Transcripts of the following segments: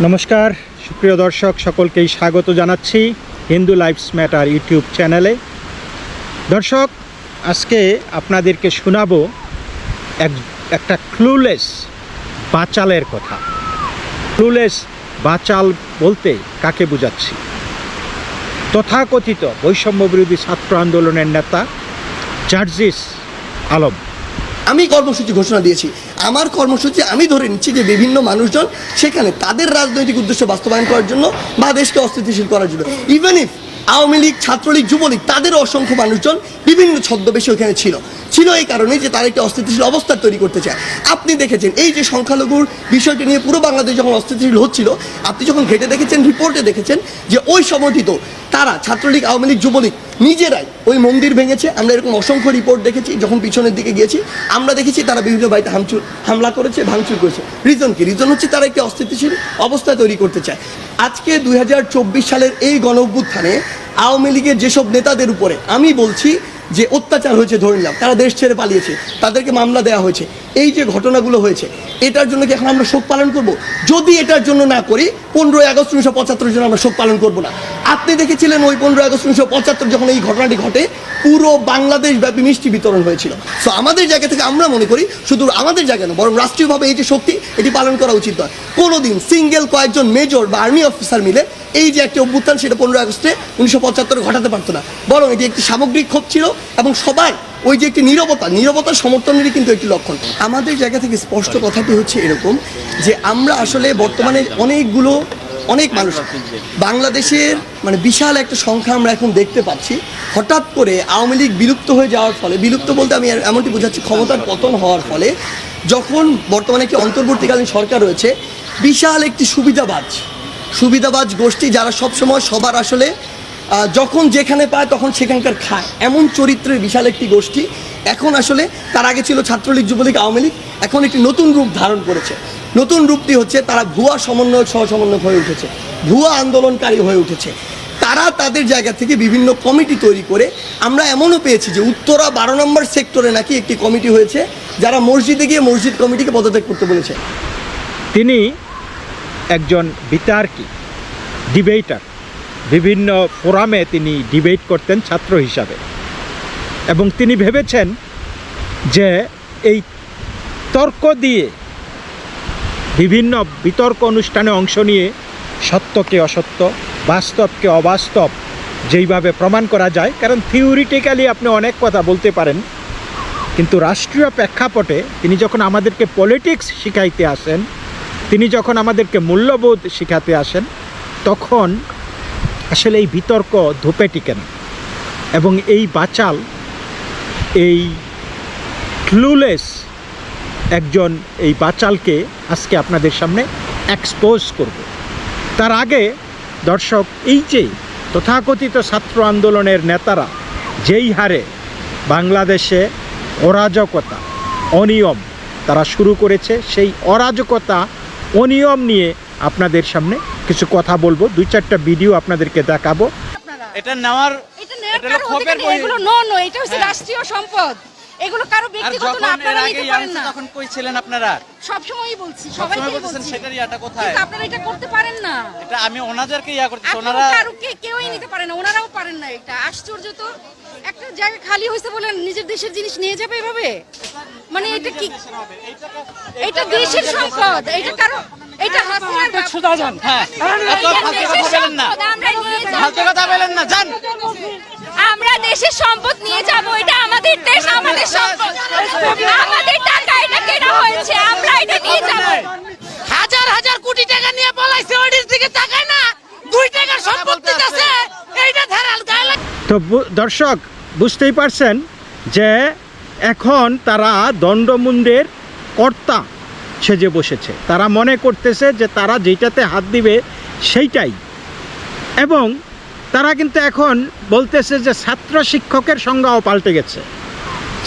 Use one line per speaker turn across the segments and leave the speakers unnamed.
নমস্কার, সুপ্রিয় দর্শক, সকলকেই স্বাগত জানাচ্ছি হিন্দু লাইফস ম্যাটার ইউটিউব চ্যানেলে। দর্শক, আজকে আপনাদেরকে শোনাবো এক, একটা ক্লুলেস বাচালের কথা। ক্লুলেস বাচাল বলতে কাকে বোঝাচ্ছি? তথাকথিত বৈষম্য বিরোধী ছাত্র আন্দোলনের নেতা জার্জিস আলম।
আমি কর্মসূচি ঘোষণা দিয়েছি। আমার কর্মসূচি আমি ধরে নিচ্ছি যে বিভিন্ন মানুষজন সেখানে তাদের রাজনৈতিক উদ্দেশ্য বাস্তবায়ন করার জন্য বা দেশকে অস্থিতিশীল করার জন্য। ইভেন ইফ আওয়ামী লীগ, ছাত্রলীগ, যুবলীগ তাদেরও অসংখ্য মানুষজন বিভিন্ন ছদ্মবেশে ওখানে ছিল। ছিল এই কারণে যে তারা একটি অস্থিতিশীল অবস্থা তৈরি করতে চায়। আপনি দেখেছেন, এই যে সংখ্যালঘুর বিষয়টি নিয়ে পুরো বাংলাদেশ যখন অস্থিতিশীল হচ্ছিল, আপনি যখন ঘেটে দেখেছেন রিপোর্টে দেখেছেন যে ওই সমর্থিত তারা ছাত্রলীগ, আওয়ামী লীগ, যুবলীগ নিজেরাই ওই মন্দির ভেঙেছে। আমরা এরকম অসংখ্য রিপোর্ট দেখেছি, যখন পিছনের দিকে গিয়েছি, আমরা দেখেছি তারা বিভিন্ন বাড়িতে হামচুর, হামলা করেছে, ভাঙচুর করেছে। রিজন কি? রিজন হচ্ছে তারা একটি অস্থিতিশীল অবস্থা তৈরি করতে চায়। আজকে দুই হাজার চব্বিশ সালের এই গণ অভ্যুত্থানে আওয়ামী লীগের যেসব নেতাদের উপরে আমি বলছি যে অত্যাচার হয়েছে, ধরে নিলাম, তারা দেশ ছেড়ে পালিয়েছে, তাদেরকে মামলা দেওয়া হয়েছে, এই যে ঘটনাগুলো হয়েছে, এটার জন্য কি এখন আমরা শোক পালন করব? যদি এটার জন্য না করি, পনেরোই আগস্ট উনিশশো পঁচাত্তরের জন্য আমরা শোক পালন করব না। আপনি দেখেছিলেন ওই পনেরোই আগস্ট উনিশশো পঁচাত্তর যখন এই ঘটনাটি ঘটে, পুরো বাংলাদেশ ব্যাপী মিষ্টি বিতরণ হয়েছিল। সো আমাদের জায়গা থেকে আমরা মনে করি শুধু আমাদের জায়গা না বরং রাষ্ট্রীয়ভাবে এই যে শক্তি, এটি পালন করা উচিত নয়। কোনোদিন সিঙ্গেল কয়েকজন মেজর বা আর্মি অফিসার মিলে এই যে একটি অভ্যুত্থান, সেটা পনেরো আগস্টে উনিশশো পঁচাত্তরে ঘটাতে পারতো না। বরং এটি একটি সামগ্রিক ক্ষোভ ছিল এবং সবাই ওই যে একটি নীরবতা, নীরবতার সমর্থনেরই কিন্তু একটি লক্ষণ। আমাদের জায়গা থেকে স্পষ্ট কথাটি হচ্ছে এরকম যে আমরা আসলে বর্তমানে অনেকগুলো অনেক মানুষ বাংলাদেশের মানে বিশাল একটা সংখ্যা আমরা এখন দেখতে পাচ্ছি। হঠাৎ করে আওয়ামী লীগ বিলুপ্ত হয়ে যাওয়ার ফলে, বিলুপ্ত বলতে আমি এমনটি বোঝাচ্ছি, ক্ষমতার পতন হওয়ার ফলে যখন বর্তমানে একটি অন্তর্বর্তীকালীন সরকার রয়েছে, বিশাল একটি সুবিধাবাজ সুবিধাবাজ গোষ্ঠী যারা সবসময় সবার আসলে যখন যেখানে পায় তখন সেখানকার খায়। এমন চরিত্রের বিশাল একটি গোষ্ঠী এখন আসলে তার আগে ছিল ছাত্রলীগ, যুবলীগ, আওয়ামী লীগ। এখন একটি নতুন রূপ ধারণ করেছে। নতুন রূপটি হচ্ছে তারা ভুয়া সমন্বয়ক সহ সমন্বয়ক হয়ে উঠেছে। ভুয়া আন্দোলনকারী হয়ে উঠেছে। তারা তাদের জায়গা থেকে বিভিন্ন কমিটি তৈরি করে আমরা এমনও পেয়েছি যে উত্তরা বারো নম্বর সেক্টরে নাকি একটি কমিটি হয়েছে যারা মসজিদে গিয়ে মসজিদ কমিটিকে পদত্যাগ করতে বলেছে।
তিনি একজন বিতার্কী, ডিবেটার। বিভিন্ন ফোরামে তিনি ডিবেট করতেন ছাত্র হিসাবে। এবং তিনি ভেবেছেন যে এই তর্ক দিয়ে বিভিন্ন বিতর্ক অনুষ্ঠানে অংশ নিয়ে সত্যকে অসত্য, বাস্তবকে অবাস্তব যেইভাবে প্রমাণ করা যায়, কারণ থিওরিটিক্যালি আপনি অনেক কথা বলতে পারেন, কিন্তু রাষ্ট্রীয় প্রেক্ষাপটে তিনি যখন আমাদেরকে পলিটিক্স শিখাইতে আসেন, তিনি যখন আমাদেরকে মূল্যবোধ শিখাতে আসেন, তখন আসলে এই বিতর্ক ধোপে টিকে না এবং এই বাচাল এই ক্লুলেস একজন এই বাচালকে আজকে আপনাদের সামনে এক্সপোজ করব। তার আগে দর্শক, এই যে তথাকথিত ছাত্র আন্দোলনের নেতারা যেই হারে বাংলাদেশে অরাজকতা, অনিয়ম তারা শুরু করেছে, সেই অরাজকতা, অনিয়ম নিয়ে আপনাদের সামনে কিছু কথা বলব, দুই চারটা ভিডিও আপনাদেরকে দেখাবো।
এটা নেওয়ার
এটা
কারও
অধিকার নেই। এগুলো নো নো এটা হচ্ছে
হ্যাঁ।
রাষ্ট্রীয় সম্পদ। এগুলো কারও
যখন
না
এর
আপনারা
আগে
নিতে পারেন না।
তখন কই ছিলেন আপনারা?
সবসময়ই বলছি
সবসময়
সবাইকেই বলছি।
সেটার ইয়াটা কোথায়?
কিন্তু আপনারা এটা করতে পারেন না।
এটা আমি ওনাদেরকে ইয়া করতেছি ওনারা
কেউই নিতে পারে না ওনারাও পারেন না এটা। আশ্চর্য তো একটা জায়গা খালি হয়েছে বলে নিজের দেশের জিনিস নিয়ে যাবে এভাবে? মানে এটা কি এটা দেশের সম্পদ এটা কারও এটা হাসিনার বাপ-
হ্যাঁ এত ফালতু কথা বলেন না।
আমরা নিয়ে যাব।
ফালতু কথা বলেন না জান
আমরা দেশের সম্পদ নিয়ে যাব এটা আমাদের দেশ আমাদের সম্পদ। আমাদের টাকা এটা কেনা হয়েছে আমরা এটা নিয়ে যাব।
হাজার হাজার কোটি টাকা নিয়ে পলাইছে ওইটির দিকে তাকায় না। দুই টাকার সম্পত্তি আছে এইটা ধারাল গায়ে লাগে।
তো দর্শক বুঝতেই পারছেন যে এখন তারা দণ্ডমুন্ডের কর্তা সেজে বসেছে। তারা মনে করতেছে যে তারা যেটাতে হাত দিবে সেইটাই। এবং তারা কিন্তু এখন বলতেছে যে ছাত্র শিক্ষকের সংজ্ঞাও পাল্টে গেছে।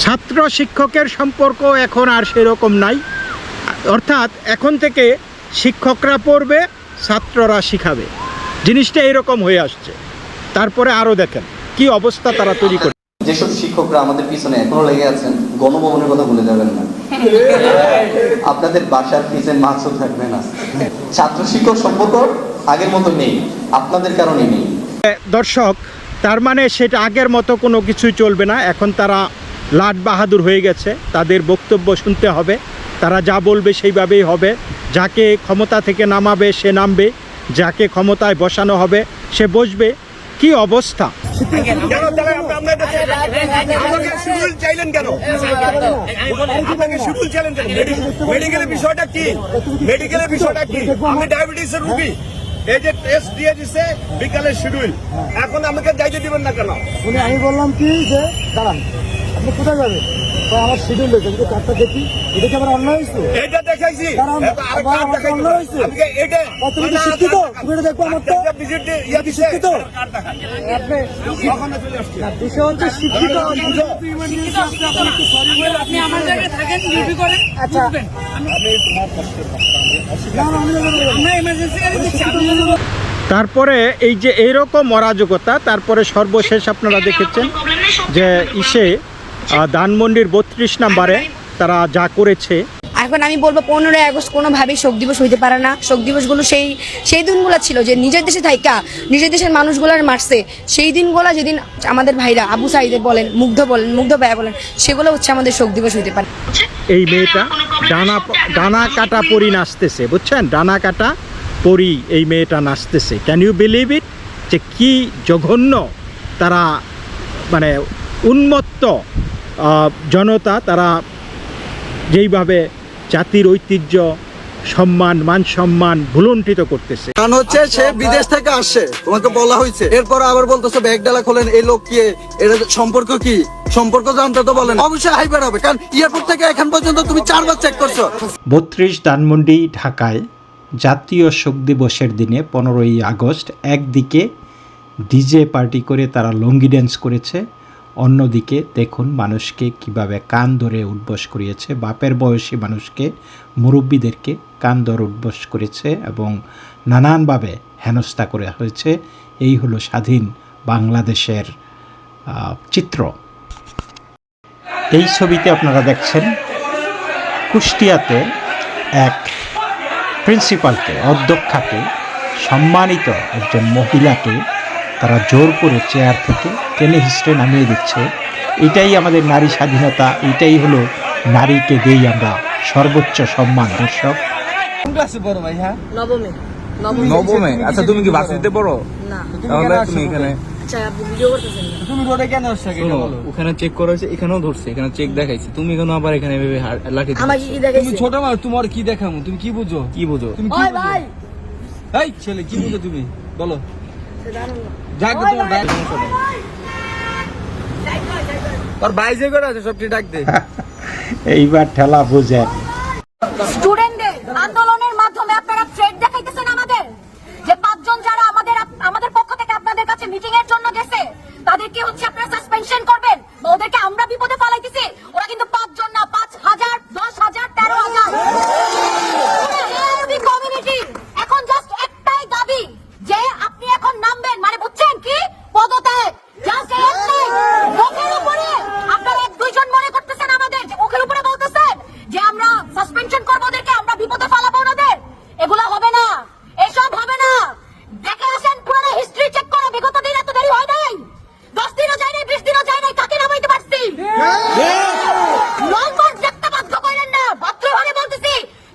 ছাত্র শিক্ষকের সম্পর্ক এখন আর সেরকম নাই। অর্থাৎ এখন থেকে শিক্ষকরা পড়বে, ছাত্ররা শিখাবে। জিনিসটা এরকম হয়ে আসছে। তারপরে আরও দেখেন, কি অবস্থা তারা তৈরি করে।
যেসব শিক্ষকরা আমাদের পিছনে এখনও লেগে আছেন, গণভবনের কথা ভুলে যাবেন না। আপনাদের বাসার ফ্রিজে মাছও থাকবে না। ছাত্র শিক্ষক সম্পর্ক আগের মতো নেই, আপনাদের কারণে নেই।
দর্শক, তার মানে সেটা আগের মতো কোনো কিছুই চলবে না। এখন তারা লাট বাহাদুর হয়ে গেছে, তাদের বক্তব্য শুনতে হবে, তারা যা বলবে সেইভাবেই হবে। যাকে ক্ষমতা থেকে নামাবে, সে নামবে, যাকে ক্ষমতায় বসানো হবে, সে বসবে। কি অবস্থা?
আমি রুগী এই যে টেস্ট দিয়ে দিছে বিকালের শিডিউল এখন আমাকে যাইতে দিবেন না কেন?
উনি আমি বললাম কি যে দাঁড়ান আপনি কোথায় যাবেন? তো আমার শিডিউল রয়েছে কার্ডটা দেখি এটা কি আমার অন্য হয়েছে?
এটা দেখাইছি।
দাঁড়ান,
এবার আরেকটা
আবার আমার
দেখাই
অন্য হয়েছে। তুমি কি শিক্ষিত? তুমি এটা দেখব আমার তো?
ইয়ে
শিক্ষিত?
আসছি।
বিষয় হচ্ছে শিক্ষিত
আপনি আমার জায়গায় থাকেন
আচ্ছা। আমি যাব না।
তারপরে এই যে এইরকম অরাজকতা, তারপরে সর্বশেষ আপনারা দেখেছেন যে ইসে ধানমন্ডির বত্রিশ নাম্বারে তারা যা করেছে।
এখন আমি বলব, পনেরোই আগস্ট কোনোভাবেই শোক দিবস হইতে পারে না। শোক দিবসগুলো সেই সেই দিনগুলো ছিল যে নিজের দেশে থাইকা, নিজের দেশের মানুষগুলোর মারছে। সেই দিনগুলো যেদিন আমাদের ভাইরা আবু সাইদে বলেন, মুগ্ধ বলেন, মুগ্ধ ভাইয়া বলেন, সেগুলো হচ্ছে আমাদের শোক দিবস হইতে পারে।
এই মেয়েটা ডানা ডানা কাটা পরি নাচতেছে, বুঝছেন? ডানা কাটা পরি এই মেয়েটা নাচতেছে। ক্যান ইউ বিলিভ ইট যে কি জঘন্য তারা মানে উন্মত্ত জনতা তারা যেইভাবে জাতির ঐতিহ্য সম্মান মান সম্মান ভুলুণ্ঠিত করতেছে।
কারণ হচ্ছে সে বিদেশ থেকে আসছে তোমাকে বলা হয়েছে। এরপর আবার বলতেছে ব্যাগ ডালা খোলেন এই লোক কি? এর সম্পর্ক কি? সম্পর্ক জানতে তো বলেন। অবশ্যই হাইবার হবে কারণ এয়ারপোর্ট থেকে এখন পর্যন্ত তুমি চারবার চেক করছ।
বত্রিশ ধানমন্ডি ঢাকায় জাতীয় শোক দিবসের দিনে পনেরোই আগস্ট একদিকে ডিজে পার্টি করে তারা লঙ্গি ড্যান্স করেছে। অন্যদিকে দেখুন মানুষকে কীভাবে কান ধরে উঠবস করিয়েছে। বাপের বয়সী মানুষকে মুরব্বীদেরকে কান উঠবস করেছে এবং নানানভাবে হেনস্থা করা হয়েছে। এই হলো স্বাধীন বাংলাদেশের চিত্র। এই ছবিতে আপনারা দেখছেন কুষ্টিয়াতে এক প্রিন্সিপালকে, অধ্যক্ষাকে সম্মানিত একজন মহিলাকে তারা জোর করে চেয়ার থেকে টেনে হিস্ট্রে নামিয়ে দিচ্ছে। এটাই আমাদের নারী স্বাধীনতা, এটাই হলো নারীকে দেই আমরা সর্বোচ্চ সম্মান, দর্শক।
নবমে।
নবমে। আচ্ছা তুমি কি বাসিতে পড়ো?
না।
তাহলে তুমি এখানে
আচ্ছা
কেন?
ওখানে চেক করা হয়েছে এখানেও ধরছে এখানে চেক দেখাইছে। তুমি কেন আবার এখানে লাঠি?
কি দেখাইছে?
ছোট মানুষ তোমার কি দেখামু? তুমি কি বুঝো?
কি বুঝো?
তুমি কি
ভাই!
এই ছেলে কি বুঝো তুমি? বলো। তোর ভাই যে করে আছে সবটি ডাক দে।
এইবার ঠেলা বুঝেন
স্টুডেন্টদের আন্দোলনের মাধ্যমে আপনারা থ্রেড দেখাইতেছেন আমাদের যে পাঁচজন যারা আমাদের আমাদের পক্ষ থেকে আপনাদের কাছে মিটিং এর জন্য গেছে তাদেরকে হচ্ছে আপনারা সাসপেনশন করবেন। ওদেরকে আমরা বিপদে পালাইতেছি ওরা কিন্তু পাঁচজন না, পাঁচ হাজার দশ হাজার তেরো হাজার কমিউনিটি এখন জাস্ট একটাই দাবি যে আপনি এখন নামবেন মানে বুঝছেন কি পদত্যাগ জাস্ট একটাই মুখের উপরে আপনারা এক দুইজন মনে করতেছেন আমাদের যে মুখের উপরে বলতেছেন যে আমরা সাসপেনশন করব ওদেরকে আমরা বিপদে ফালাবো ওনাদের এগুলো হবে না এসব হবে না দেখে আসেন পুরো হিস্ট্রি চেক করো বিগত দিন এত দেরি হয় নাই দশ দিনও যায় নাই বিশ দিনও যায় নাই কাকে নামাইতে পারছি লং মার্চ দেখতে বাধ্য করেন না ভদ্রভাবে বলতেছি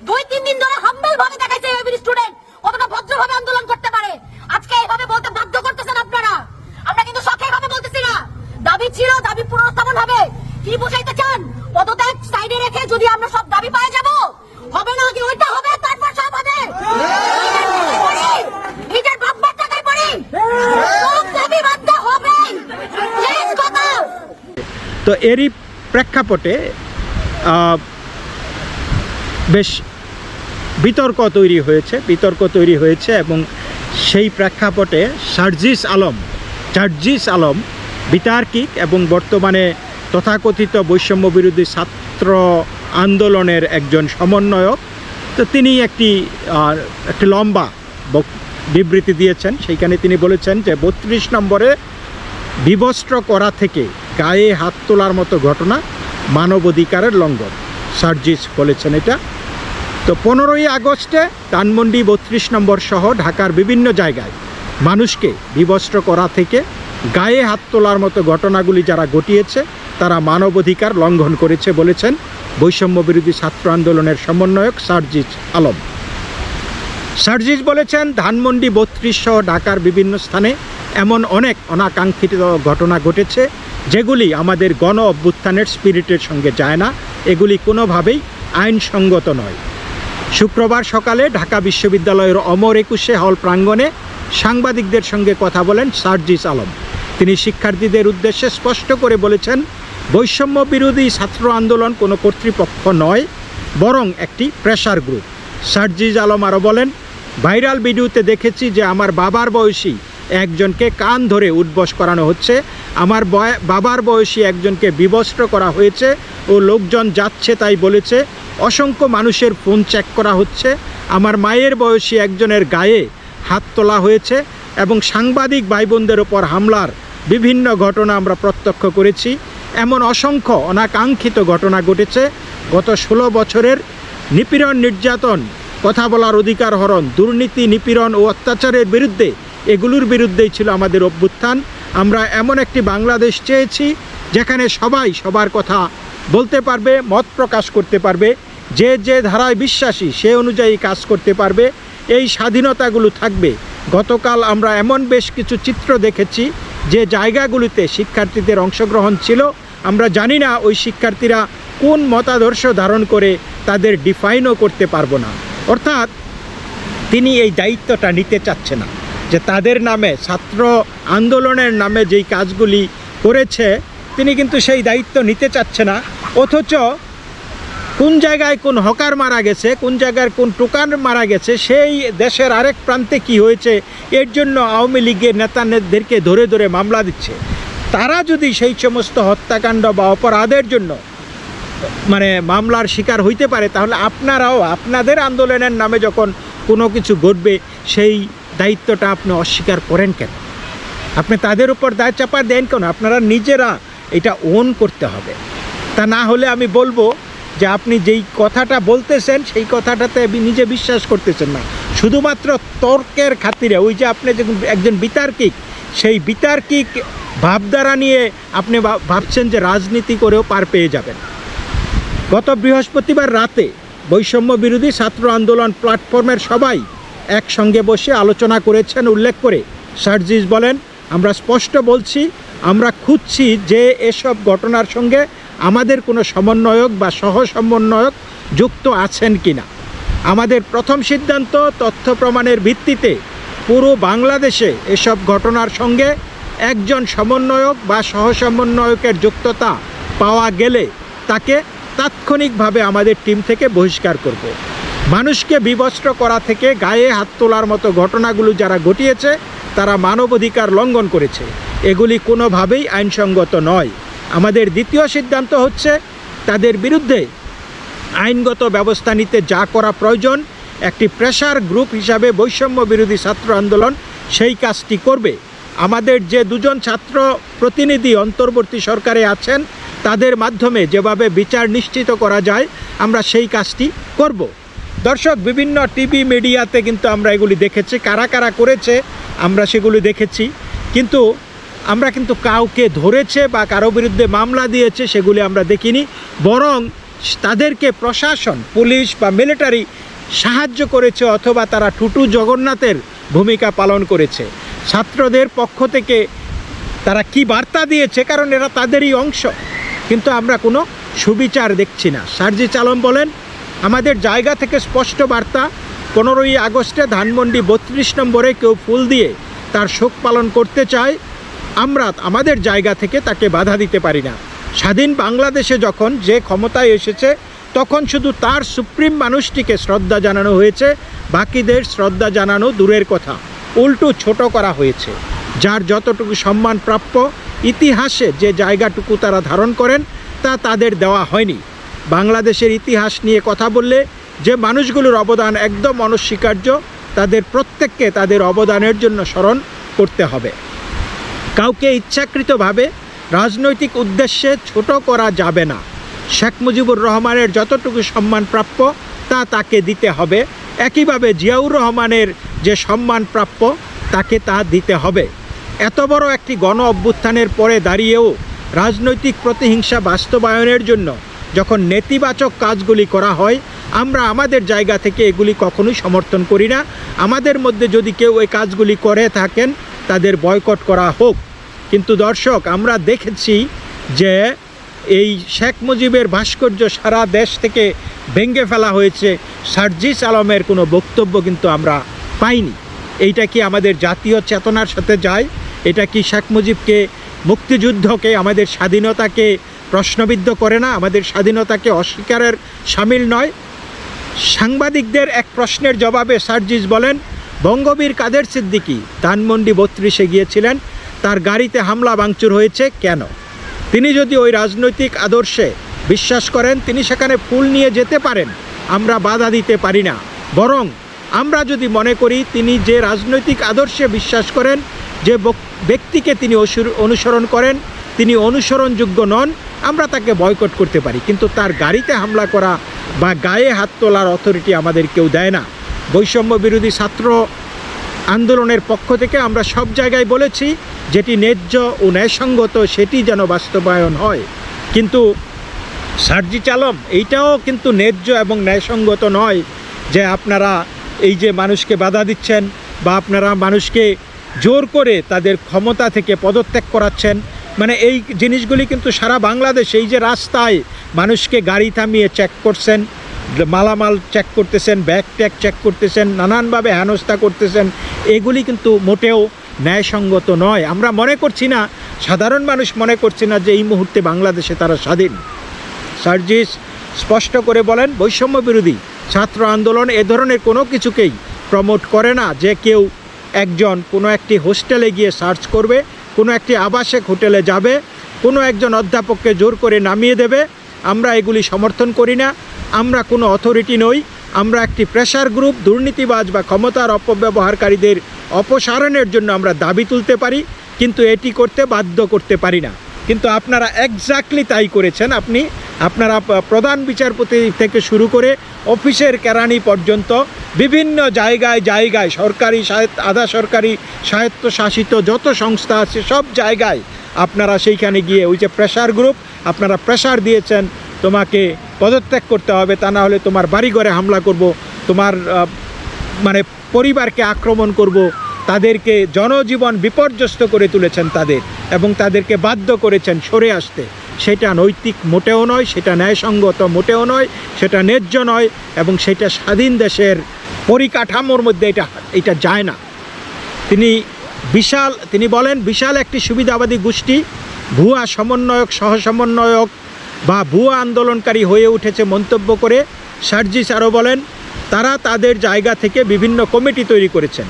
দুই তিন দিন ধরে হাম্বল ভাবে দেখাইছে এবির স্টুডেন্ট কতটা ভদ্রভাবে আন্দোলন করতে পারে আজকে এইভাবে বলতে বাধ্য করতেছেন আপনারা আমরা কিন্তু শখের ভাবে বলতেছি না দাবি ছিল দাবি পুনরুত্থাপন হবে কি পদত্যাগ সাইডে রেখে যদি আমরা সব দাবি যাব, হবে না আগে ওইটা হবে? তারপর সব হবে। নিজের টাকায় পড়ি। দাবি বাধ্য হবে?
তো এরই প্রেক্ষাপটে বেশ বিতর্ক তৈরি হয়েছে, বিতর্ক তৈরি হয়েছে এবং সেই প্রেক্ষাপটে সার্জিস আলম সার্জিস আলম বিতার্কিক এবং বর্তমানে তথাকথিত বৈষম্য বিরোধী ছাত্র আন্দোলনের একজন সমন্বয়ক। তো তিনি একটি একটি লম্বা বিবৃতি দিয়েছেন। সেইখানে তিনি বলেছেন যে, বত্রিশ নম্বরে বিবস্ত্র করা থেকে গায়ে হাত তোলার মতো ঘটনা মানবাধিকারের লঙ্ঘন। সার্জিস বলেছেন এটা। তো পনেরোই আগস্টে ধানমন্ডি বত্রিশ নম্বর সহ ঢাকার বিভিন্ন জায়গায় মানুষকে বিবস্ত্র করা থেকে গায়ে হাত তোলার মতো ঘটনাগুলি যারা ঘটিয়েছে, তারা মানবাধিকার লঙ্ঘন করেছে বলেছেন বৈষম্য বিরোধী ছাত্র আন্দোলনের সমন্বয়ক সার্জিস আলম। সার্জিস বলেছেন, ধানমন্ডি বত্রিশ সহ ঢাকার বিভিন্ন স্থানে এমন অনেক অনাকাঙ্ক্ষিত ঘটনা ঘটেছে, যেগুলি আমাদের গণ অভ্যুত্থানের স্পিরিটের সঙ্গে যায় না, এগুলি কোনোভাবেই আইনসঙ্গত নয়। শুক্রবার সকালে ঢাকা বিশ্ববিদ্যালয়ের অমর একুশে হল প্রাঙ্গণে সাংবাদিকদের সঙ্গে কথা বলেন সার্জিস আলম। তিনি শিক্ষার্থীদের উদ্দেশ্যে স্পষ্ট করে বলেছেন, বৈষম্য বিরোধী ছাত্র আন্দোলন কোনো কর্তৃপক্ষ নয়, বরং একটি প্রেশার গ্রুপ সার্জিজ আলম আরও বলেন, ভাইরাল ভিডিওতে দেখেছি যে আমার বাবার বয়সী একজনকে কান ধরে উদ্বস করানো হচ্ছে, আমার বাবার বয়সী একজনকে বিবস্ত্র করা হয়েছে ও লোকজন যাচ্ছে তাই বলেছে, অসংখ্য মানুষের ফোন চেক করা হচ্ছে, আমার মায়ের বয়সী একজনের গায়ে হাত তোলা হয়েছে এবং সাংবাদিক ভাই বোনদের ওপর হামলার বিভিন্ন ঘটনা আমরা প্রত্যক্ষ করেছি। এমন অসংখ্য অনাকাঙ্ক্ষিত ঘটনা ঘটেছে। গত ষোলো বছরের নিপীড়ন নির্যাতন, কথা বলার অধিকার হরণ, দুর্নীতি, নিপীড়ন ও অত্যাচারের বিরুদ্ধে এগুলোর বিরুদ্ধেই ছিল আমাদের অভ্যুত্থান। আমরা এমন একটি বাংলাদেশ চেয়েছি যেখানে সবাই সবার কথা বলতে পারবে, মত প্রকাশ করতে পারবে, যে যে ধারায় বিশ্বাসী সে অনুযায়ী কাজ করতে পারবে। এই স্বাধীনতাগুলো থাকবে। গতকাল আমরা এমন বেশ কিছু চিত্র দেখেছি, যে জায়গাগুলিতে শিক্ষার্থীদের অংশগ্রহণ ছিল। আমরা জানি না ওই শিক্ষার্থীরা কোন মতাদর্শ ধারণ করে তাদের ডিফাইনও করতে পারব না। অর্থাৎ তিনি এই দায়িত্বটা নিতে চাচ্ছে না, যে তাদের নামে, ছাত্র আন্দোলনের নামে যেই কাজগুলি করেছে, তিনি কিন্তু সেই দায়িত্ব নিতে চাচ্ছে না। অথচ কোন জায়গায় কোন হকার মারা গেছে, কোন জায়গায় কোন টোকান মারা গেছে, সেই দেশের আরেক প্রান্তে কি হয়েছে, এর জন্য আওয়ামী লীগের নেতাদেরকে ধরে ধরে মামলা দিচ্ছে। তারা যদি সেই সমস্ত হত্যাকাণ্ড বা অপরাধের জন্য মানে মামলার শিকার হইতে পারে, তাহলে আপনারাও আপনাদের আন্দোলনের নামে যখন কোনো কিছু ঘটবে, সেই দায়িত্বটা আপনি অস্বীকার করেন কেন? আপনি তাদের উপর দায় চাপা দেন কেন? আপনারা নিজেরা এটা ওন করতে হবে। তা না হলে আমি বলব যে আপনি যেই কথাটা বলতেছেন, সেই কথাটাতে নিজে বিশ্বাস করতেছেন না। শুধুমাত্র তর্কের খাতিরে, ওই যে আপনি যখন একজন বিতার্কিক, সেই বিতার্কিক ভাবধারা নিয়ে আপনি ভাবছেন যে রাজনীতি করেও পার পেয়ে যাবেন। গত বৃহস্পতিবার রাতে বৈষম্য বিরোধী ছাত্র আন্দোলন প্ল্যাটফর্মের সবাই একসঙ্গে বসে আলোচনা করেছেন উল্লেখ করে। সার্জিস বলেন, আমরা স্পষ্ট বলছি, আমরা খুঁজছি যে এসব ঘটনার সঙ্গে আমাদের কোনো সমন্বয়ক বা সহ সমন্বয়ক যুক্ত আছেন কিনা? আমাদের প্রথম সিদ্ধান্ত তথ্য প্রমাণের ভিত্তিতে পুরো বাংলাদেশে এসব ঘটনার সঙ্গে একজন সমন্বয়ক বা সহ সমন্বয়কের যুক্ততা পাওয়া গেলে তাকে তাৎক্ষণিকভাবে আমাদের টিম থেকে বহিষ্কার করব। মানুষকে বিবস্ত্র করা থেকে গায়ে হাত তোলার মতো ঘটনাগুলো যারা ঘটিয়েছে, তারা মানবাধিকার লঙ্ঘন করেছে। এগুলি কোনোভাবেই আইনসঙ্গত নয়। আমাদের দ্বিতীয় সিদ্ধান্ত হচ্ছে তাদের বিরুদ্ধে আইনগত ব্যবস্থা নিতে যা করা প্রয়োজন, একটি প্রেশার গ্রুপ হিসাবে বৈষম্য বিরোধী ছাত্র আন্দোলন সেই কাজটি করবে। আমাদের যে দুজন ছাত্র প্রতিনিধি অন্তর্বর্তী সরকারে আছেন, তাদের মাধ্যমে যেভাবে বিচার নিশ্চিত করা যায়, আমরা সেই কাজটি করব। দর্শক, বিভিন্ন টিভি মিডিয়াতে কিন্তু আমরা এগুলি দেখেছি, কারা কারা করেছে, আমরা সেগুলি দেখেছি। কিন্তু আমরা কিন্তু কাউকে ধরেছে বা কারও বিরুদ্ধে মামলা দিয়েছে সেগুলি আমরা দেখিনি, বরং তাদেরকে প্রশাসন, পুলিশ বা মিলিটারি সাহায্য করেছে অথবা তারা টুটু জগন্নাথের ভূমিকা পালন করেছে। ছাত্রদের পক্ষ থেকে তারা কি বার্তা দিয়েছে? কারণ এরা তাদেরই অংশ। কিন্তু আমরা কোনো সুবিচার দেখছি না। সার্জিস আলম বলেন, আমাদের জায়গা থেকে স্পষ্ট বার্তা, পনেরোই আগস্টে ধানমন্ডি বত্রিশ নম্বরে কেউ ফুল দিয়ে তার শোক পালন করতে চায় আমরা আমাদের জায়গা থেকে তাকে বাধা দিতে পারি না। স্বাধীন বাংলাদেশে যখন যে ক্ষমতায় এসেছে, তখন শুধু তার সুপ্রিম মানুষটিকে শ্রদ্ধা জানানো হয়েছে, বাকিদের শ্রদ্ধা জানানো দূরের কথা। উল্টো ছোট করা হয়েছে। যার যতটুকু সম্মান প্রাপ্য, ইতিহাসে যে জায়গাটুকু তারা ধারণ করেন, তা তাদের দেওয়া হয়নি। বাংলাদেশের ইতিহাস নিয়ে কথা বললে, যে মানুষগুলোর অবদান একদম অনস্বীকার্য, তাদের প্রত্যেককে তাদের অবদানের জন্য স্মরণ করতে হবে। কাউকে ইচ্ছাকৃতভাবে রাজনৈতিক উদ্দেশ্যে ছোট করা যাবে না। শেখ মুজিবুর রহমানের যতটুকু সম্মান প্রাপ্য, তা তাকে দিতে হবে। একইভাবে জিয়াউর রহমানের যে সম্মান প্রাপ্য, তাকে তা দিতে হবে। এত বড় একটি গণ অভ্যুত্থানের পরে দাঁড়িয়েও রাজনৈতিক প্রতিহিংসা বাস্তবায়নের জন্য যখন নেতিবাচক কাজগুলি করা হয়, আমরা আমাদের জায়গা থেকে এগুলি কখনোই সমর্থন করি না। আমাদের মধ্যে যদি কেউ এই কাজগুলি করে থাকেন তাদের বয়কট করা হোক। কিন্তু দর্শক, আমরা দেখেছি যে এই শেখ মুজিবের ভাস্কর্য সারা দেশ থেকে ভেঙে ফেলা হয়েছে। সার্জিস আলমের কোনো বক্তব্য কিন্তু আমরা পাইনি। এইটা কি আমাদের জাতীয় চেতনার সাথে যায়? এটা কি শেখ মুজিবকে মুক্তিযুদ্ধকে, আমাদের স্বাধীনতাকে প্রশ্নবিদ্ধ করে না? আমাদের স্বাধীনতাকে অস্বীকারের সামিল নয়? সাংবাদিকদের এক প্রশ্নের জবাবে সার্জিস বলেন বঙ্গবীর কাদের সিদ্দিকী ধানমন্ডি বত্রিশে গিয়েছিলেন, তার গাড়িতে হামলা ভাঙচুর হয়েছে কেন? তিনি যদি ওই রাজনৈতিক আদর্শে বিশ্বাস করেন, তিনি সেখানে ফুল নিয়ে যেতে পারেন, আমরা বাধা দিতে পারি না। বরং আমরা যদি মনে করি, তিনি যে রাজনৈতিক আদর্শে বিশ্বাস করেন, যে ব্যক্তিকে তিনি অনুসরণ করেন, তিনি অনুসরণযোগ্য নন, আমরা তাকে বয়কট করতে পারি। কিন্তু তার গাড়িতে হামলা করা বা গায়ে হাত তোলার অথরিটি আমাদের কেউ দেয় না। বৈষম্য বিরোধী ছাত্র আন্দোলনের পক্ষ থেকে আমরা সব জায়গায় বলেছি, যেটি ন্যায্য ও ন্যায়সঙ্গত সেটি যেন বাস্তবায়ন হয়। কিন্তু সার্জি চালম, এইটাও কিন্তু ন্যায্য এবং ন্যায়সঙ্গত নয় যে আপনারা এই যে মানুষকে বাধা দিচ্ছেন বা আপনারা মানুষকে জোর করে তাদের ক্ষমতা থেকে পদত্যাগ করাচ্ছেন। মানে এই জিনিসগুলি কিন্তু সারা বাংলাদেশে, এই যে রাস্তায় মানুষকে গাড়ি থামিয়ে চেক করছেন মালামাল চেক করতেছেন ব্যাগ ট্যাগ চেক করতেছেন, নানানভাবে হেনস্থা করতেছেন, এগুলি কিন্তু মোটেও ন্যায়সঙ্গত নয়। আমরা মনে করছি না, সাধারণ মানুষ মনে করছে না যে এই মুহূর্তে বাংলাদেশে তারা স্বাধীন। সার্জিস স্পষ্ট করে বলেন, বৈষম্য বিরোধী ছাত্র আন্দোলন এ ধরনের কোনো কিছুকেই প্রমোট করে না যে কেউ একজন কোনো একটি হোস্টেলে গিয়ে সার্চ করবে, কোনো একটি আবাসিক হোটেলে যাবে, কোনো একজন অধ্যাপককে জোর করে নামিয়ে দেবে। আমরা এগুলি সমর্থন করি না। আমরা কোনো অথরিটি নই, আমরা একটি প্রেশার গ্রুপ দুর্নীতিবাজ বা ক্ষমতার অপব্যবহারকারীদের অপসারণের জন্য আমরা দাবি তুলতে পারি, কিন্তু এটি করতে বাধ্য করতে পারি না। কিন্তু আপনারা এক্স্যাক্টলি তাই করেছেন আপনি। আপনারা প্রধান বিচারপতি থেকে শুরু করে অফিসের কেরানি পর্যন্ত বিভিন্ন জায়গায় জায়গায় সরকারি আধা সরকারি স্বায়ত্তশাসিত যত সংস্থা আছে সব জায়গায় আপনারা সেইখানে গিয়ে ওই যে প্রেশার গ্রুপ আপনারা প্রেশার দিয়েছেন তোমাকে পদত্যাগ করতে হবে, তা না হলে তোমার বাড়িঘরে হামলা করব, তোমার মানে পরিবারকে আক্রমণ করব, তাদেরকে জনজীবন বিপর্যস্ত করে তুলেছেন তাদের এবং তাদেরকে বাধ্য করেছেন সরে আসতে। সেটা নৈতিক মোটেও নয়, সেটা ন্যায়সঙ্গত মোটেও নয়, সেটা ন্যায্য নয় এবং সেটা স্বাধীন দেশের পরিকাঠামোর মধ্যে এটা এটা যায় না। তিনি বিশাল, তিনি বলেন, বিশাল একটি সুবিধাবাদী গোষ্ঠী, ভুয়া সমন্বয়ক সহ সমন্বয়ক বা ভুয়া আন্দোলনকারী হয়ে উঠেছে মন্তব্য করে সার্জিস আরও বলেন, তারা তাদের জায়গা থেকে বিভিন্ন কমিটি তৈরি করেছেন।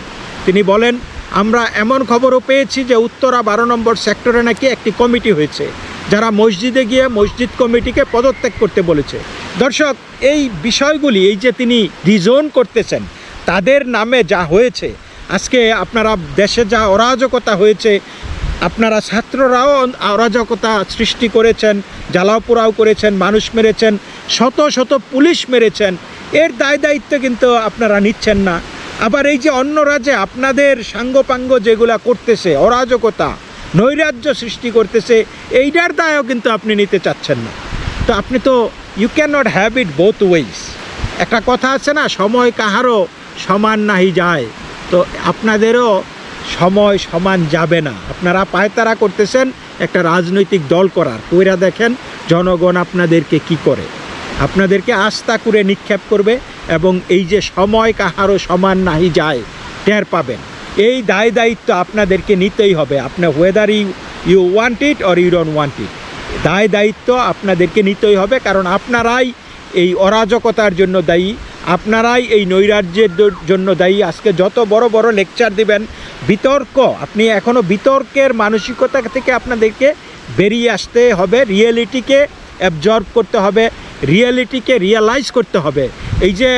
তিনি বলেন, আমরা এমন খবরও পেয়েছি যে উত্তরা বারো নম্বর সেক্টরে নাকি একটি কমিটি হয়েছে, যারা মসজিদে গিয়ে মসজিদ কমিটিকে পদত্যাগ করতে বলেছে। দর্শক, এই বিষয়গুলি, এই যে তিনি ডিজোন করতেছেন, তাদের নামে যা হয়েছে, আজকে আপনারা দেশে যা অরাজকতা হয়েছে আপনারা ছাত্ররাও অরাজকতা সৃষ্টি করেছেন জ্বালাও পোড়াও করেছেন, মানুষ মেরেছেন, শত শত পুলিশ মেরেছেন, এর দায় দায়িত্ব কিন্তু আপনারা নিচ্ছেন না। আবার এই যে অন্য রাজ্যে আপনাদের সাঙ্গপাঙ্গ যেগুলা করতেছে, অরাজকতা, নৈরাজ্য সৃষ্টি করতেছে, এইটার দায়ও কিন্তু আপনি নিতে চাচ্ছেন না। তো আপনি তো you can not have it both ways একটা কথা আছে না, সময় কাহারও সমান নাহি যায়। তো আপনাদেরও সময় সমান যাবে না। আপনারা পায়তারা করতেছেন একটা রাজনৈতিক দল করার। কইরা দেখেন জনগণ আপনাদেরকে কি করে। আপনাদেরকে আস্থা করে নিক্ষেপ করবে এবং এই যে সময় কাহারও সমান নাহি যায়, টের পাবেন। এই দায় দায়িত্ব আপনাদেরকে নিতেই হবে। আপনার whether you you want it or you don't want it দায় দায়িত্ব আপনাদেরকে নিতেই হবে কারণ আপনারাই এই অরাজকতার জন্য দায়ী। আপনারাই এই নৈরাজ্যের জন্য দায়ী। আজকে যত বড় বড় লেকচার দিবেন, বিতর্ক, আপনি এখনও বিতর্কের মানসিকতা থেকে আপনাদেরকে বেরিয়ে আসতে হবে রিয়েলিটিকে অ্যাবজর্ব করতে হবে রিয়েলিটিকে রিয়েলাইজ করতে হবে। এই যে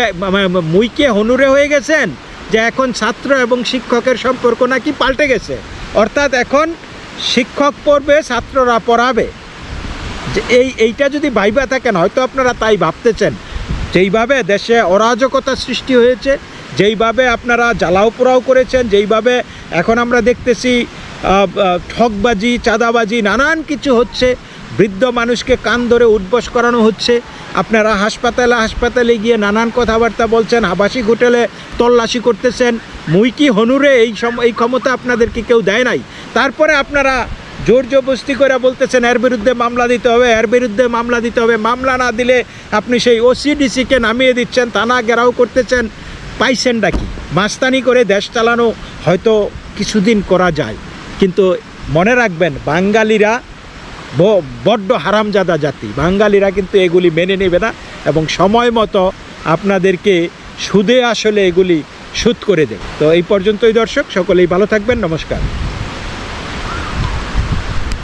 মুইকে হনুরে হয়ে গেছেন, যে এখন ছাত্র এবং শিক্ষকের সম্পর্ক নাকি পাল্টে গেছে। অর্থাৎ এখন শিক্ষক পড়বে, ছাত্ররা পড়াবে। যে এই, এইটা যদি ভাইবা থাকেন, হয়তো আপনারা তাই ভাবতেছেন। যেইভাবে দেশে অরাজকতা সৃষ্টি হয়েছে, যেইভাবে আপনারা জ্বালাও পোড়াও করেছেন, যেইভাবে এখন আমরা দেখতেছি ঠকবাজি চাঁদাবাজি, নানান কিছু হচ্ছে, বৃদ্ধ মানুষকে কান ধরে উদ্বস করানো হচ্ছে। আপনারা হাসপাতালে হাসপাতালে গিয়ে নানান কথাবার্তা বলছেন আবাসিক হোটেলে তল্লাশি করতেছেন। মুই কি হনুরে এই সম, এই ক্ষমতা আপনাদেরকে কেউ দেয় নাই? তারপরে আপনারা জোর জবস্তি করে বলতেছেন, এর বিরুদ্ধে মামলা দিতে হবে, এর বিরুদ্ধে মামলা দিতে হবে। মামলা না দিলে আপনি সেই ওসিডিসিকে নামিয়ে দিচ্ছেন থানা ঘেরাও করতেছেন পাইছেন কি? মাস্তানি করে দেশ চালানো হয়তো কিছুদিন করা যায়। কিন্তু মনে রাখবেন, বাঙালিরা বড্ড হারামজাদা জাতি। বাঙালিরা কিন্তু এগুলি মেনে নেবে না এবং সময় মতো আপনাদেরকে সুদে আসলে এগুলি সুদ করে দেবে। তো এই পর্যন্তই দর্শক, সকলেই ভালো থাকবেন, নমস্কার।